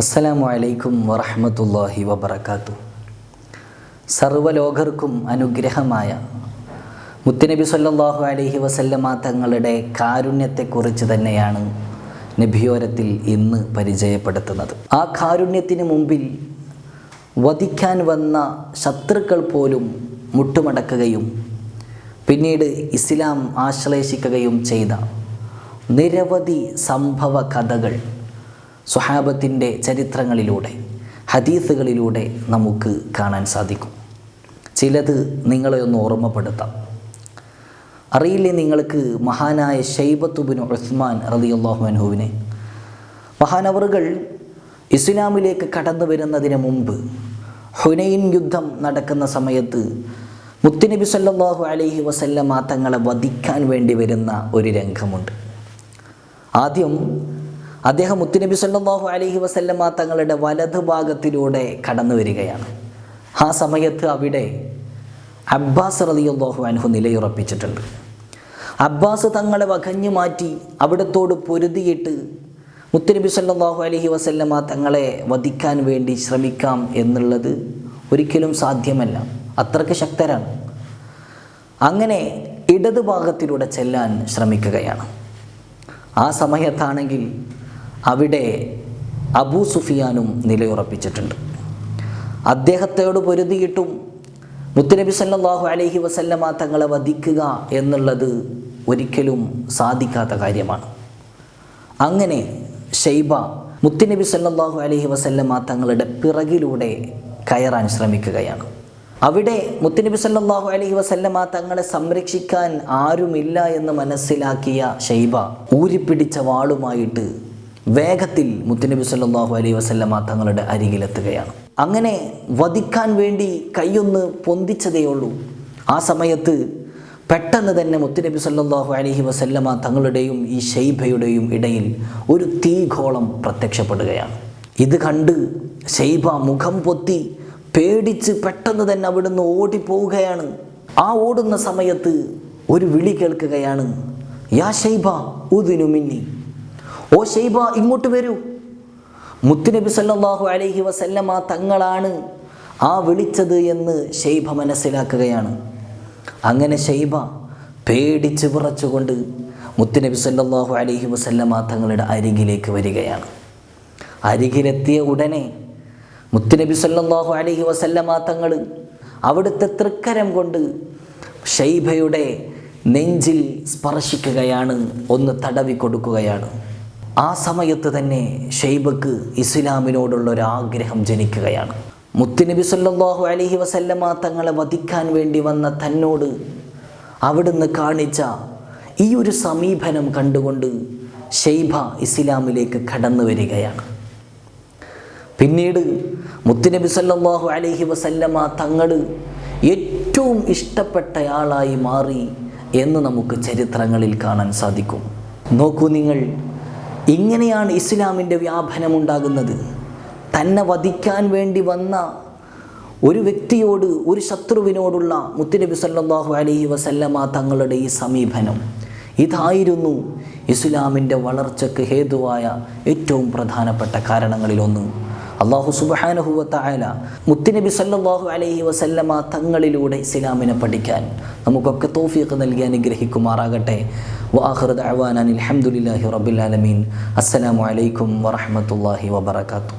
അസ്സലാമു അലൈക്കും വറഹമത്തല്ലാഹി വബർക്കാത്തു സർവലോകർക്കും അനുഗ്രഹമായ മുത്തുനബി സല്ലാഹു അലൈഹി വസല്ലമ തങ്ങളുടെ കാരുണ്യത്തെക്കുറിച്ച് തന്നെയാണ് നബിയോരത്തിൽ ഇന്ന് പരിചയപ്പെടുത്തുന്നത്. ആ കാരുണ്യത്തിന് മുമ്പിൽ വധിക്കാൻ വന്ന ശത്രുക്കൾ പോലും മുട്ടുമടക്കുകയും പിന്നീട് ഇസ്ലാം ആശ്ലേഷിക്കുകയും ചെയ്ത നിരവധി സംഭവ കഥകൾ സ്വഹാബത്തിന്റെ ചരിത്രങ്ങളിലൂടെ ഹദീസുകളിലൂടെ നമുക്ക് കാണാൻ സാധിക്കും. ചിലത് നിങ്ങളെ ഒന്ന് ഓർമ്മപ്പെടുത്താം. അറിയില്ലേ നിങ്ങൾക്ക് മഹാനായ ഷെയ്ബത്തുബിൻ ഉസ്മാൻ റളിയല്ലാഹു അൻഹുവിനെ? മഹാനവറുകൾ ഇസ്ലാമിലേക്ക് കടന്നു വരുന്നതിന് മുമ്പ് ഹുനൈൻ യുദ്ധം നടക്കുന്ന സമയത്ത് മുത്തുനബി സല്ലാഹു അലൈഹി വസല്ലമ തങ്ങളെ വധിക്കാൻ വേണ്ടി വരുന്ന ഒരു രംഗമുണ്ട്. ആദ്യം അദ്ദേഹം മുത്തുനബി സല്ലാഹു അലഹി വസല്ലമ തങ്ങളുടെ വലത് ഭാഗത്തിലൂടെ കടന്നു വരികയാണ്. ആ സമയത്ത് അവിടെ അബ്ബാസ് റളിയല്ലാഹു അൻഹു നിലയുറപ്പിച്ചിട്ടുണ്ട്. അബ്ബാസ് തങ്ങളെ വകഞ്ഞു മാറ്റി അവിടത്തോട് പൊരുതിയിട്ട് മുത്തുനബി സല്ലാഹു അലഹി വസല്ലമ തങ്ങളെ വധിക്കാൻ വേണ്ടി ശ്രമിക്കാം എന്നുള്ളത് ഒരിക്കലും സാധ്യമല്ല. അത്രയ്ക്ക് ശക്തരാണ്. അങ്ങനെ ഇടതുഭാഗത്തിലൂടെ ചെല്ലാൻ ശ്രമിക്കുകയാണ്. ആ സമയത്താണെങ്കിൽ അവിടെ അബൂ സുഫിയാനും നിലയുറപ്പിച്ചിട്ടുണ്ട്. അദ്ദേഹത്തോട് പൊരുതിയിട്ടും മുത്തുനബി സല്ലാഹു അലഹി വസല്ലമ തങ്ങളെ വധിക്കുക എന്നുള്ളത് ഒരിക്കലും സാധിക്കാത്ത കാര്യമാണ്. അങ്ങനെ ഷെയ്ബ മുത്തുനബി സല്ലാഹു അലഹി വസല്ലമ തങ്ങളുടെ പിറകിലൂടെ കയറാൻ ശ്രമിക്കുകയാണ്. അവിടെ മുത്തുനബി സല്ലാഹു അലഹി വസല്ലമ തങ്ങളെ സംരക്ഷിക്കാൻ ആരുമില്ല എന്ന് മനസ്സിലാക്കിയ ഷെയ്ബ ഊരിപ്പിടിച്ച വാളുമായിട്ട് വേഗത്തിൽ മുത്തുനബി സല്ലാഹു അലൈഹി വസല്ലമ തങ്ങളുടെ അരികിലെത്തുകയാണ്. അങ്ങനെ വധിക്കാൻ വേണ്ടി കൈയൊന്ന് പൊന്തിച്ചതേയുള്ളൂ ആ സമയത്ത് പെട്ടെന്ന് തന്നെ മുത്തുനബി സല്ലാഹു അലഹി വസല്ലമ തങ്ങളുടെയും ഈ ഷെയ്ബയുടെയും ഇടയിൽ ഒരു തീഘോളം പ്രത്യക്ഷപ്പെടുകയാണ്. ഇത് കണ്ട് ഷെയ്ബ മുഖം പൊത്തി പേടിച്ച് പെട്ടെന്ന് തന്നെ അവിടുന്ന് ഓടിപ്പോവുകയാണ്. ആ ഓടുന്ന സമയത്ത് ഒരു വിളി കേൾക്കുകയാണ് യാ ഷെയ്ബ ഉദിനു മിന്നി. ഓ ഷെയ്ബ ഇങ്ങോട്ട് വരൂ. മുത്തുനബി സല്ലാഹു അലൈഹി വസല്ലമ തങ്ങളാണ് ആ വിളിച്ചത് എന്ന് ഷെയ്ബ മനസ്സിലാക്കുകയാണ്. അങ്ങനെ ഷെയ്ബ പേടിച്ച് വിറച്ചുകൊണ്ട് മുത്തുനബി സല്ലാഹു അലൈഹി വസല്ലമ തങ്ങളുടെ അരികിലേക്ക് വരികയാണ്. അരികിലെത്തിയ ഉടനെ മുത്തുനബി സല്ലാഹു അലൈഹി വസല്ലമ തങ്ങൾ അവിടുത്തെ തൃക്കരം കൊണ്ട് ഷെയ്ബയുടെ നെഞ്ചിൽ സ്പർശിക്കുകയാണ് ഒന്ന് തടവി കൊടുക്കുകയാണ് ആ സമയത്ത് തന്നെ ഷെയ്ബക്ക് ഇസ്ലാമിനോടുള്ള ഒരു ആഗ്രഹം ജനിക്കുകയാണ്. മുത്തുനബി സല്ലാഹു അലഹി വസല്ലമ തങ്ങളെ വധിക്കാൻ വേണ്ടി വന്ന തന്നോട് അവിടുന്ന് കാണിച്ച ഈ ഒരു സമീപനം കണ്ടുകൊണ്ട് ഷെയ്ബ ഇസ്ലാമിലേക്ക് കടന്നു വരികയാണ്. പിന്നീട് മുത്തുനബി സല്ലാഹു അലഹി വസല്ലമ തങ്ങൾ ഏറ്റവും ഇഷ്ടപ്പെട്ടയാളായി മാറി എന്ന് നമുക്ക് ചരിത്രങ്ങളിൽ കാണാൻ സാധിക്കും. നോക്കൂ നിങ്ങൾ ഇങ്ങനെയാണ് ഇസ്ലാമിന്റെ വ്യാപനമുണ്ടാകുന്നത് തന്നെ വധിക്കാൻ വേണ്ടി വന്ന ഒരു വ്യക്തിയോട് ഒരു ശത്രുവിനോടുള്ള മുത്തുനബി സല്ലാഹു അലൈഹി വസല്ലമ തങ്ങളുടെ ഈ സമീപനം. ഇതായിരുന്നു ഇസ്ലാമിന്റെ വളർച്ചയ്ക്ക് ഹേതുവായ ഏറ്റവും പ്രധാനപ്പെട്ട കാരണങ്ങളിലൊന്ന്. അള്ളാഹു സുബാനഹുവത്തായ മുത്തുനബി സല്ലാഹു അലൈഹി വസല്ലമ തങ്ങളിലൂടെ ഇസ്ലാമിനെ പഠിക്കാൻ നമുക്കൊക്കെ തോഫിയൊക്കെ നൽകി അനുഗ്രഹിക്കുമാറാകട്ടെ. വാഹൃദ് അവാനാൻ അലഹമുല്ലാഹി അലൈക്കും വറഹമത്തല്ലാഹി വബർക്കാത്തു